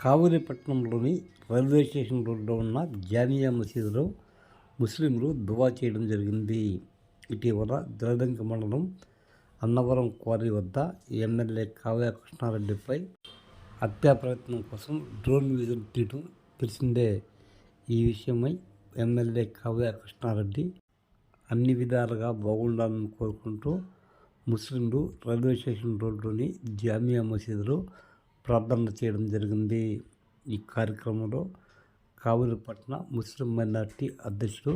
కావలిపట్నంలోని railway station రోడ్లో ఉన్న జామియా మసీదులో ముస్లింలు దువా చేయడం జరిగింది. ఇటీవల జలదంక మండలం అన్నవరం క్వారీ వద్ద ఎమ్మెల్యే కావ్య కృష్ణారెడ్డిపై హత్యా ప్రయత్నం కోసం డ్రోన్ విధులు తీయడం తెలిసిందే. ఈ విషయమై ఎమ్మెల్యే కావ్య కృష్ణారెడ్డి అన్ని విధాలుగా బాగుండాలని కోరుకుంటూ ముస్లింలు రైల్వే స్టేషన్ రోడ్లోని జామియా మసీదులో ప్రార్థన చేయడం జరిగింది ఈ కార్యక్రమంలో కావలిపట్న ముస్లిం మైనార్టీ అధ్యక్షుడు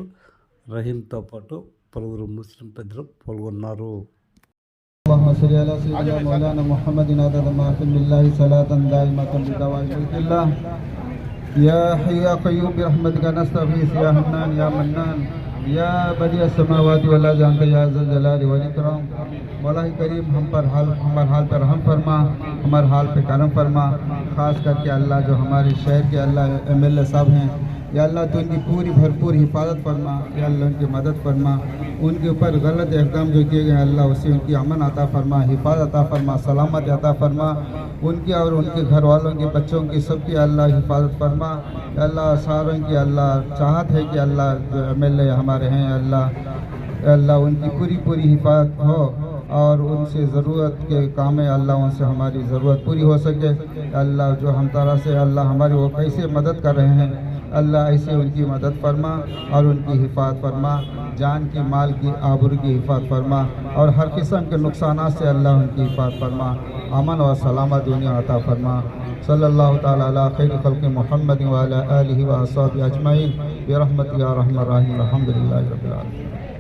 రహీంతో పాటు పలువురు ముస్లిం పెద్దలు పాల్గొన్నారు اللهم صل على سيدنا مولانا محمد عدد ما في الله صلاة دائمة بدوام ملك الله يا حي يا قيوم برحمتك نستغيث يا حنان يا منان يا بديع السماوات والارض انت يا ذا الجلال والاکرام مولا کریم ہم پر حال ہمارے حال پر رحم فرما، ہمارے حال پہ کرم فرما، خاص کر کے اللہ جو ہمارے شہر کے اللہ، ایم ایل اے صاحب ہیں یا اللہ تو ان کی پوری بھرپور حفاظت فرما، یا اللہ ان کی مدد فرما۔ ان کے اوپر غلط اقدام جو کیے گئے ہیں، اللہ اسے ان کی امن عطا فرما، حفاظت عطا فرما، سلامت عطا فرما۔ ان کی اور ان کے گھر والوں کی بچوں کی سب کی اللہ حفاظت فرما۔ یا اللہ ساروں کی اللہ چاہت ہے کہ اللہ جو ایم ایل اے ہمارے ہیں، اللہ اللہ ان کی پوری پوری حفاظت ہو۔ اور ان سے ضرورت کے کام ہے اللہ ان سے ہماری ضرورت پوری ہو سکے۔ اللہ جو ہم طرح سے اللہ ہماری وہ کیسے مدد کر رہے ہیں اللہ اسے ان کی مدد فرما اور ان کی حفاظت فرما، جان کی، مال کی آبر کی حفاظت فرما اور ہر قسم کے نقصانات سے اللہ ان کی حفاظت فرما۔ امن و سلامت دنیا عطا فرما۔ صلی اللہ تعالیٰ علیہ خیر خلق محمد وعلی آلہ و اصحاب اجمعین۔ برحمت یا رحم الرحیم الحمد رب العالمین۔